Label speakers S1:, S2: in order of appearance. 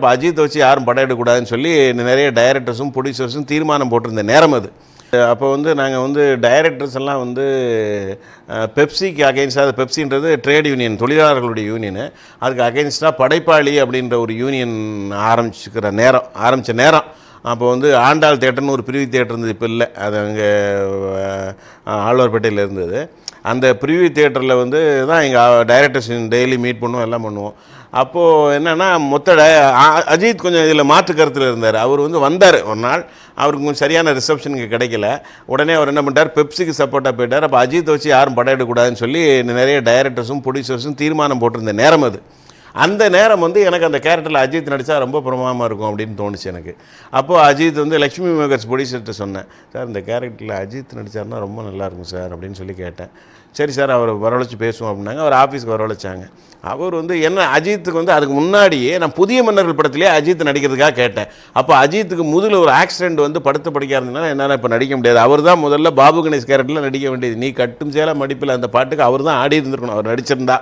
S1: இப்போ அஜித் வச்சு யாரும் படம் எடுக்கக்கூடாதுன்னு சொல்லி நிறைய டைரக்டர்ஸும் ப்ரொடியூசர்ஸும் தீர்மானம் போட்டிருந்த நேரம் அது. அப்போ வந்து நாங்கள் வந்து டைரக்டர்ஸ் எல்லாம் வந்து பெப்சிக்கு பெப்சிக்கு அகைன்ஸ்டாக பெப்சின்றது ட்ரேட் யூனியன் தொழிலாளர்களுடைய யூனியனு அதுக்கு அகெயின்ஸ்டாக படைப்பாளி அப்படின்ற ஒரு யூனியன் ஆரம்பிச்சுக்கிற நேரம் ஆரம்பித்த நேரம். அப்போ வந்து ஆண்டாள் தேட்டர்னு ஒரு பிரிவு தேட்டர் இருந்தது இப்போ இல்லை. அது அங்கே ஆழ்வார்பேட்டையில் இருந்தது. அந்த ப்ரிவியூ தியேட்டரில் வந்து தான் எங்கள் டைரக்டர்ஸ் டெய்லி மீட் பண்ணுவோம் எல்லாம் பண்ணுவோம். அப்போது என்னென்னா மொத்த டை அஜித் கொஞ்சம் இதில் மாற்று கருத்தில் இருந்தார். அவர் வந்து வந்தார் ஒரு நாள். அவருக்கு கொஞ்சம் சரியான ரிசப்ஷனுக்கு கிடைக்கல. உடனே அவர் என்ன பண்ணிட்டார்? பெப்சிக்கு சப்போர்ட்டாக போயிட்டார். அப்போ அஜித் வச்சு யாரும் படம் எடுக்கக்கூடாதுன்னு சொல்லி நிறைய டைரக்டர்ஸும் ப்ரொடியூசர்ஸும் தீர்மானம் போட்டிருந்த நேரம் அது. அந்த நேரம் வந்து எனக்கு அந்த கேரக்டரில் அஜித் நடித்தா ரொம்ப பிரமாதமாக இருக்கும் அப்படின்னு தோணுச்சு எனக்கு. அப்போது அஜித் வந்து லக்ஷ்மி மேகர்ஸ் ப்ரொடியூசர்கிட்ட சொன்னேன் சார் இந்த கேரக்டரில் அஜித் நடித்தாருன்னா ரொம்ப நல்லாயிருக்கும் சார் அப்படின்னு சொல்லி கேட்டேன். சரி சார் அவர் வரவழைச்சு பேசுவோம் அப்படின்னாங்க. அவர் ஆஃபீஸ்க்கு வரவழைச்சாங்க. அவர் வந்து என்ன அஜித்துக்கு வந்து அதுக்கு முன்னாடியே நான் புதிய மன்னர்கள் படத்திலே அஜித் நடிக்கிறதுக்காக கேட்டேன். அப்போ அஜித்துக்கு முதல்ல ஒரு ஆக்சிடென்ட் வந்து படுத்து படிக்க இருந்ததுனால என்னால் இப்போ நடிக்க முடியாது. அவர் தான் முதல்ல பாபு கணேஷ் கேரக்டரில் நடிக்க வேண்டியது. நீ கட்டும் சேலம் மடிப்பில் அந்த பாட்டுக்கு அவர் தான் ஆடி இருந்திருக்கணும். அவர் நடிச்சிருந்தா.